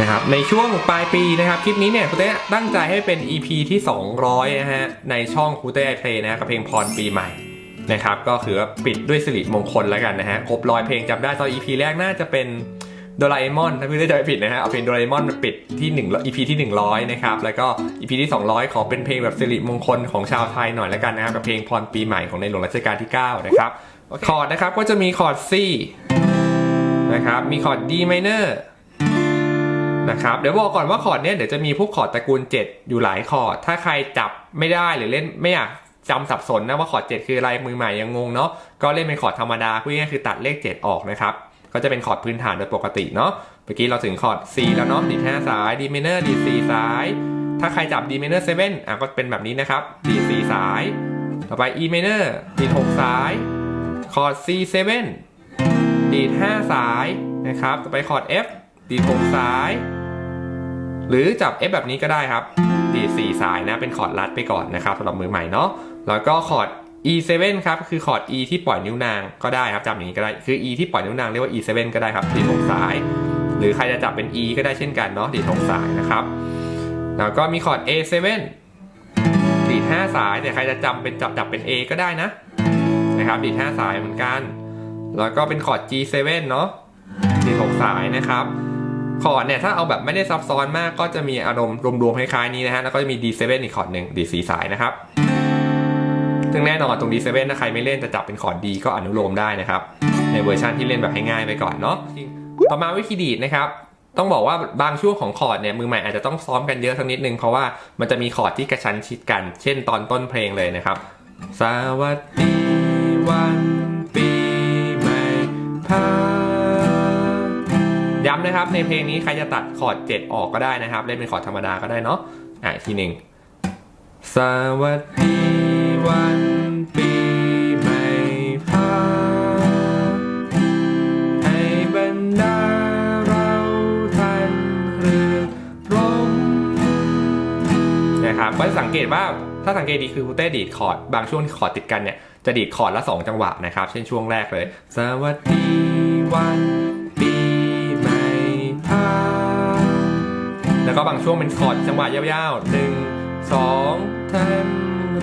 นะครับในช่วงปลายปีนะครับคลิปนี้เนี่ยครูเต้ตั้งใจให้เป็น EP ที่ 200 นะฮะ ในช่องครูเต้ไอเพลย์นะฮะกับเพลงพรปีใหม่นะครับก็คือว่าปิดด้วยสิริมงคลแล้วกันนะฮะครบร้อยเพลงจำได้ตอน EP แรกน่าจะเป็นโดราเอมอนถ้าพี่ได้จำไม่ผิดนะฮะเอาเพลงโดราเอมอนมาปิดที่1 EP ที่ 100 นะครับ แล้วก็ EP ที่ 200 ขอเป็นเพลงแบบสิริมงคลของชาวไทยหน่อยแล้วกันนะครับกับเพลงพรปีใหม่ของในหลวงรัชกาลที่ 9 นะครับคอร์ดนะครับก็จะมีคอร์ด C นะครับมีคอร์ด D minor นะครับเดี๋ยวบอกก่อนว่าคอร์ดเนี้ยเดี๋ยวจะมีพวกคอร์ดตระกูล 7 อยู่หลายคอร์ดถ้าใครจับไม่ได้หรือเล่นไม่อยากจำสับสนนะว่าคอร์ด7คืออะไรมือใหม่ยังงงเนาะก็เล่นเป็นคอร์ดธรรมดาพูดง่ายคือตัดเลข 7 ออกนะครับก็จะเป็นคอร์ดพื้นฐานโดยปกติเนาะเมื่อกี้เราถึงคอร์ด C แล้วเนาะดีด5สาย D minor D 4สาย ถ้าใครจับ D minor 7อะก็เป็นแบบนี้นะครับ D 4สาย ต่อไป E minor ดีด6สายคอร์ด C 7ดีด5สายนะครับ ต่อไปคอร์ด F ดีด6สาย หรือจับ F แบบนี้ก็ได้ครับ ดีด4สายนะ เป็นคอร์ดลัดไปก่อนนะครับสำหรับมือใหม่เนาะ แล้วก็คอร์ด E7 ครับ คือคอร์ด E ที่ปล่อยนิ้วนางก็ได้ครับจำอย่างนี้ก็ได้ คือ E ที่ปล่อยนิ้วนางเรียกว่า E7 ก็ได้ครับ ดีด6สาย หรือใครจะจับเป็น E ก็ได้เช่นกันเนาะ ดีด6สายนะครับ แล้วก็มีคอร์ด A7 ดีด5สายแต่ใครจะจำเป็นจับจับเป็น A ก็ได้นะ นะครับดีด5สายเหมือนกัน แล้วก็เป็นคอร์ด G7 เนาะดีด6สายนะครับ คอร์ดเนี่ยถ้าเอาแบบไม่ได้ซับซ้อนมากก็จะมีอารมณ์รวมๆคล้ายๆนี้นะฮะแล้วก็จะมี D7 อีกคอร์ดหนึ่ง D4 สายนะครับซึ่งแน่นอนตรง D7 ถ้าใครไม่เล่นจะจับเป็นคอร์ด D ก็อนุโลมได้นะครับ ในเวอร์ชันที่เล่นแบบให้ง่ายไปก่อนเนาะต่อมาวิธีดีดนะครับต้องบอกว่าบางช่วงของคอร์ดเนี่ยมือใหม่อาจจะต้องซ้อมกันเยอะสักนิดนึงเพราะว่ามันจะมีคอร์ดที่กระชั้นชิดกัน เช่นตอนต้นเพลงเลยนะครับ สวัสดี นะครับ ในเพลงนี้ใครจะตัดคอร์ด7ออกก็ได้นะครับ เล่นเป็นคอร์ดธรรมดาก็ได้เนาะอะทีหนึ่งสวัสดีวันปีใหม่พาให้บรรดาเราทันเรือร่มนะครับก็สังเกตว่าถ้าสังเกตดีคือคูเต้ดีดคอร์ดบางช่วงที่คอร์ดติดกันเนี่ยจะดีดคอร์ดละ 2 จังหวะนะครับ เช่นช่วงแรกเลย สวัสดีวัน แล้วก็บางช่วงเป็นคอร์ดจังหวะยาวๆหนึ่งสองทัน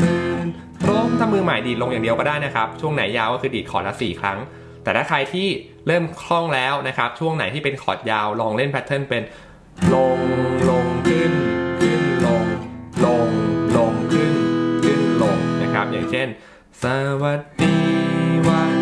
รื่นร่มถ้ามือใหม่ดีดลงอย่างเดียวก็ได้นะครับ ช่วงไหนยาวก็คือดีดคอร์ดละสี่ครั้ง แต่ถ้าใครที่เริ่มคล่องแล้วนะครับ ช่วงไหนที่เป็นคอร์ดยาวลองเล่นแพทเทิร์นเป็นลงลงขึ้นขึ้นลงลงลงขึ้นขึ้นลงนะครับ อย่างเช่น สวัสดีวัน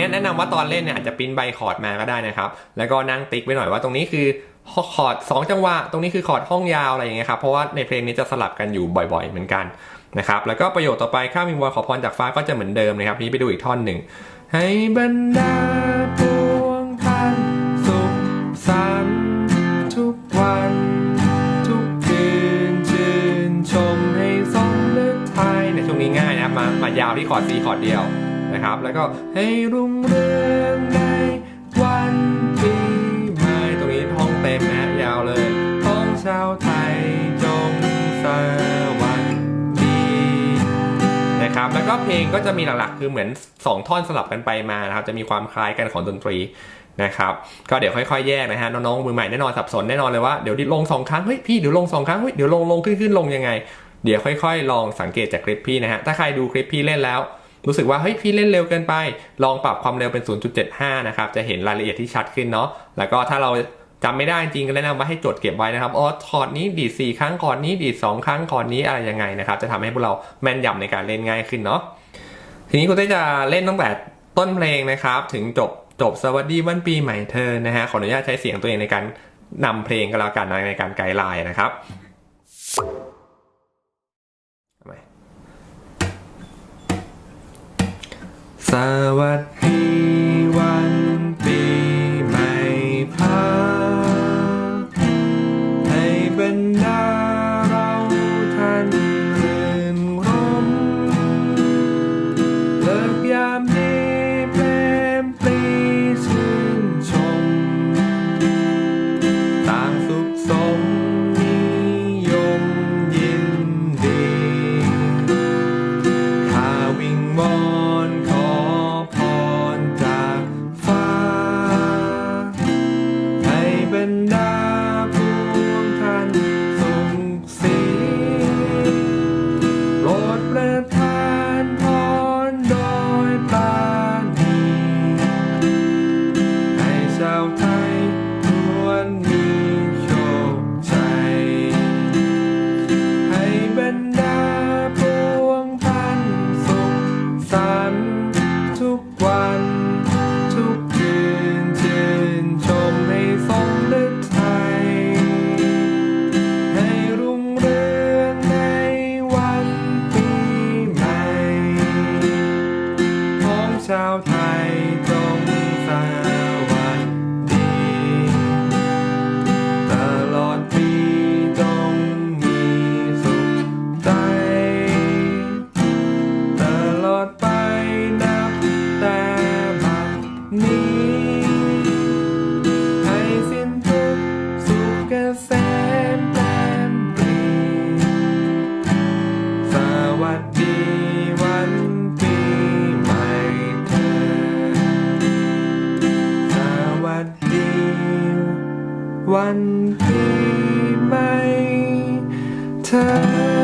นี้แนะนำว่าตอนเล่นเนี่ยอาจจะปริ้นใบคอร์ดมาก็ได้นะครับ แล้วก็นั่งติ๊กไว้หน่อยว่าตรงนี้คือคอร์ด2จังหวะ ตรงนี้คือคอร์ดห้องยาวอะไรอย่างเงี้ยครับ เพราะว่าในเพลงนี้จะสลับกันอยู่บ่อย ๆ เหมือนกันนะครับ แล้วก็ประโยคต่อไปข้ามิงวอนขอพรจากฟ้าก็จะเหมือนเดิมนะครับ นี้ไปดูอีกท่อนหนึ่ง ให้บรรดาปวงท่านสุขสันต์ทุกวัน ทุกคืนชื่นชมให้สมฤทัยในช่วงนี้ง่ายนะครับมามายาวที่คอร์ด C คอร์ดเดียว นะครับ แล้วก็ให้รุ่งเรืองในวันปีใหม่ตรงนี้ท่องเต็มนะยาวเลยท้องชาวไทยจงสวัสดีนะครับ แล้วก็เพลงก็จะมีหลักๆ คือเหมือน 2 ท่อนสลับกันไปมานะครับ จะมีความคล้ายกันของดนตรีนะครับก็เดี๋ยวค่อยๆ แยกนะฮะน้องๆมือใหม่แน่นอนสับสนแน่นอนเลยว่าเดี๋ยวดิลงสองครั้งเฮ้ยพี่เดี๋ยวลงสองครั้งเฮ้ยเดี๋ยวลงลงขึ้นขึ้นลงยังไง เดี๋ยวค่อยๆ ลองสังเกตจากคลิปพี่นะฮะถ้าใครดูคลิปพี่เล่นแล้ว รู้สึกว่าเฮ้ยพี่เล่นเร็วเกินไป ลองปรับความเร็วเป็น 0.75 นะครับ จะเห็นรายละเอียดที่ชัดขึ้นเนาะ แล้วก็ถ้าเราจำไม่ได้จริงก็แนะนำว่าให้จดเก็บไว้นะครับ อ๋อคอร์ดนี้ดีด4ครั้งคอร์ดนี้ดีด2ครั้งคอร์ดนี้อะไรยังไงนะครับ จะทำให้พวกเราแม่นยำในการเล่นง่ายขึ้นเนาะ ทีนี้คุณเต้จะเล่นตั้งแต่ต้นเพลงนะครับ ถึงจบจบสวัสดีวันปีใหม่เธอ นะฮะ ขออนุญาตใช้เสียงตัวเองในการนำเพลงก็แล้วกันในการไกด์ไลน์นะครับเอาใหม่ สวัสดี วันปีใหม่เธอ